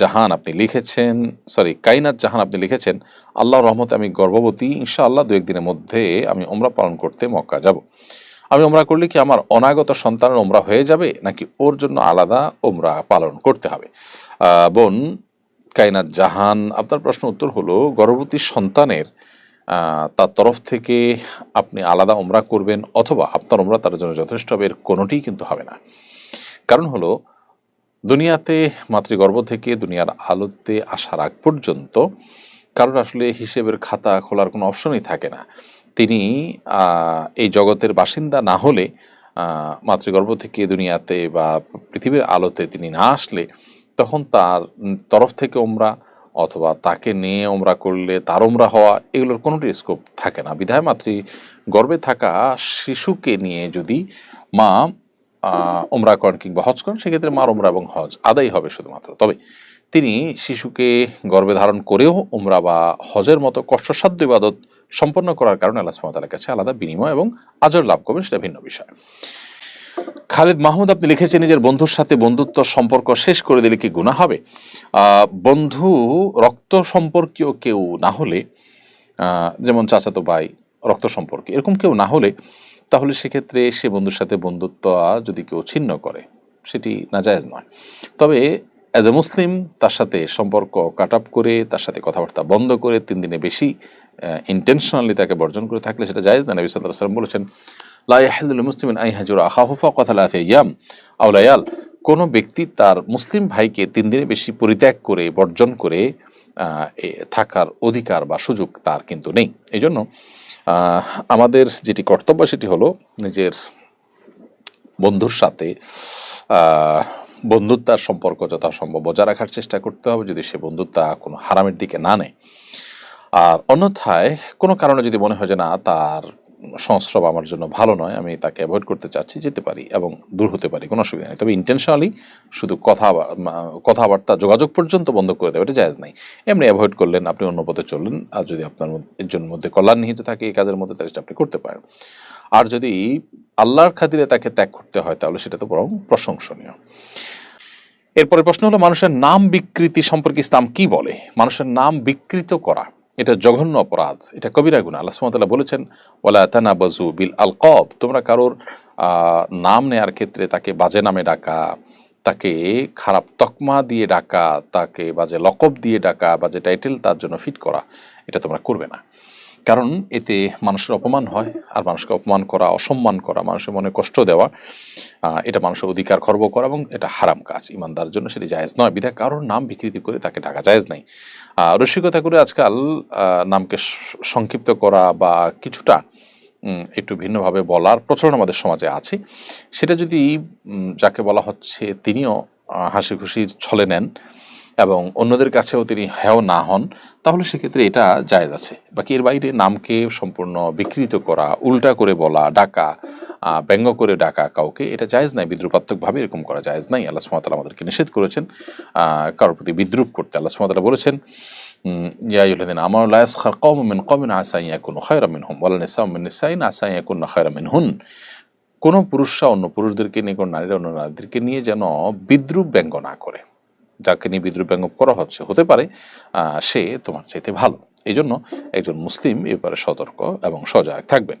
জাহান আপনি লিখেছেন সরি কাইনাত জাহান আপনি লিখেছেন আল্লাহ রহমতে আমি গর্ভবতী, ইনশাআল্লাহ দু একদিনের মধ্যে আমি ওমরা পালন করতে মক্কা যাব। আমি ওমরা করলে কি আমার অনাগত সন্তানের ওমরা হয়ে যাবে, নাকি ওর জন্য আলাদা ওমরা পালন করতে হবে? বোন, কাইনাত জাহান, আপনার প্রশ্ন উত্তর হলো, গর্ভবতী সন্তানের তার তরফ থেকে আপনি আলাদা ওমরা করবেন, অথবা আপনার ওমরা তার জন্য যথেষ্ট হবে, এর কোনোটিই কিন্তু হবে না। কারণ হলো দুনিয়াতে, মাতৃগর্ভ থেকে দুনিয়ার আলোতে আসার আগ পর্যন্ত কারোর আসলে হিসেবের খাতা খোলার কোনো অপশনই থাকে না। তিনি এই জগতের বাসিন্দা না হলে মাতৃগর্ভ থেকে দুনিয়াতে বা পৃথিবীর আলোতে তিনি না আসলে, তখন তার তরফ থেকে ওমরা অথবা তাকে নিয়ে ওমরা করলে তার ওমরা হওয়া, এগুলোর কোনোটি স্কোপ থাকে না। বিধায় মাতৃ গর্ভে থাকা শিশুকে নিয়ে যদি মা ওমরা করেন কিংবা হজ করেন, সেক্ষেত্রে মার ওমরা এবং হজ আদায় হবে শুধুমাত্র। তবে তিনি শিশুকে গর্ভে ধারণ করেও ওমরা বা হজের মতো কষ্টসাধ্য ইবাদত সম্পন্ন করার কারণে আল্লাহ সুবহানাহু কাছে আলাদা বিনিময় এবং আজর লাভ করবেন, সেটা ভিন্ন বিষয়। খালিদ মাহমুদ, আপনি লিখেছেন, নিজের বন্ধুর সাথে বন্ধুত্ব সম্পর্ক শেষ করে দিলে কি গুণা হবে? বন্ধু, রক্ত সম্পর্কীয় কেউ না হলে যেমন চাচাতো ভাই রক্ত সম্পর্কে। এরকম কেউ না হলে তাহলে সেক্ষেত্রে সে বন্ধুর সাথে বন্ধুত্ব যদি কেউ ছিন্ন করে, সেটি নাজায়েজ নয়। তবে অ্যাজ এ মুসলিম তার সাথে সম্পর্ক কাট আপ করে, তার সাথে কথাবার্তা বন্ধ করে, তিন দিনে বেশি ইন্টেনশনালি তাকে বর্জন করে থাকলে সেটা জায়েজ না। নবী সাল্লাল্লাহু আলাইহি বলেছেন, লা ইয়াহিল্লু লিমুসলিমিন আন ইয়াহজুরা আখাহু ফাওকা থালাথি আইয়াম আও লায়াল। কোনো ব্যক্তি তার মুসলিম ভাইকে তিন দিনে বেশি পরিত্যাগ করে, বর্জন করে থাকার অধিকার বা সুযোগ তার কিন্তু নেই। এই জন্য আমাদের যেটি কর্তব্য সেটি হলো নিজের বন্ধুর সাথে বন্ধুত্বার সম্পর্ক যথাসম্ভব বজায় রাখার চেষ্টা করতে হবে যদি সে বন্ধুত্বা কোনো হারামের দিকে না নেয়। আর অন্যথায় কোনো কারণে যদি মনে হয় যে না, তার সংস্রব আমার জন্য ভালো নয়, আমি তাকে অ্যাভয়েড করতে চাচ্ছি, যেতে পারি এবং দূর হতে পারি, কোনো অসুবিধা নেই। তবে ইন্টেনশনালি শুধু কথা কথাবার্তা, যোগাযোগ পর্যন্ত বন্ধ করে দেওয়া এটা জায়জ নাই। এমনি অ্যাভয়েড করলেন, আপনি অন্য পথে চললেন, আর যদি আপনার এর জন্য মধ্যে কল্যাণ নিহিত থাকে এই কাজের মধ্যে, তাহলে সেটা আপনি করতে পারেন। আর যদি আল্লাহর খাতিরে তাকে ত্যাগ করতে হয়, তাহলে সেটা তো বরং প্রশংসনীয়। এরপরে প্রশ্ন হলো, মানুষের নাম বিকৃতি সম্পর্কে ইসলাম কি বলে? মানুষের নাম বিকৃত করা। এটা জঘন্য অপরাধ, এটা কবিরা গুণা আল্লাহ সুমতাল্লাহ বলেছেন তানা তানাবাজু বিল আলকব তোমরা কারোর নাম নেয়ার ক্ষেত্রে তাকে বাজে নামে ডাকা, তাকে খারাপ তকমা দিয়ে ডাকা, তাকে বাজে লকব দিয়ে ডাকা বাজে টাইটেল তার জন্য ফিট করা, এটা তোমরা করবে না। কারণ এতে মানুষের অপমান হয় আর মানুষকে অপমান করা, অসম্মান করা, মানুষের মনে কষ্ট দেওয়া এটা মানুষের অধিকার খর্ব করা এবং এটা হারাম কাজ। ইমানদার জন্য সেটি জায়েজ নয়। বিধায় কারোর নাম বিকৃতি করে তাকে ঢাকা জায়েজ নাই। রসিকতা করে আজকাল নামকে সংক্ষিপ্ত করা বা কিছুটা একটু ভিন্নভাবে বলার প্রচলন আমাদের সমাজে আছে। সেটা যদি যাকে বলা হচ্ছে তিনিও হাসি খুশির ছলে নেন এবং অন্যদের কাছেও তিনি হেয় না হন তাহলে সেক্ষেত্রে এটা জায়েজ আছে। বাকি এর বাইরে নামকে সম্পূর্ণ বিকৃত করা উল্টা করে বলা ডাকা ব্যঙ্গ করে ডাকা কাউকে এটা জায়েজ নাই বিদ্রুপাত্মকভাবে এরকম করা জায়েজ নাই। আল্লাহ সুমাতালা আমাদেরকে নিষেধ করেছেন কারোর প্রতি বিদ্রুপ করতে আল্লাহ সুমাতালা বলেছেন উম, ইয়া আইয়ুহাল্লাযীনা আমানু লা ইয়াসখার কওমুম মিন কওমিন আসা আন ইয়াকুনু খায়রাম মিনহুম ওয়ালা নিসাউম মিন নিসাইন আসা আন ইয়াকুননা খায়রাম মিনহুন। কোনো পুরুষরা অন্য পুরুষদেরকে নিয়ে কোনো নারীরা অন্য নারীদেরকে নিয়ে যেন বিদ্রুপ ব্যঙ্গ না করে। যাকে নিয়ে বিদ্রুপ ব্যঙ্গ করা হচ্ছে, হতে পারে সে তোমার চাইতে ভালো। এই জন্য একজন মুসলিম এবারে সতর্ক এবং সজাগ থাকবেন।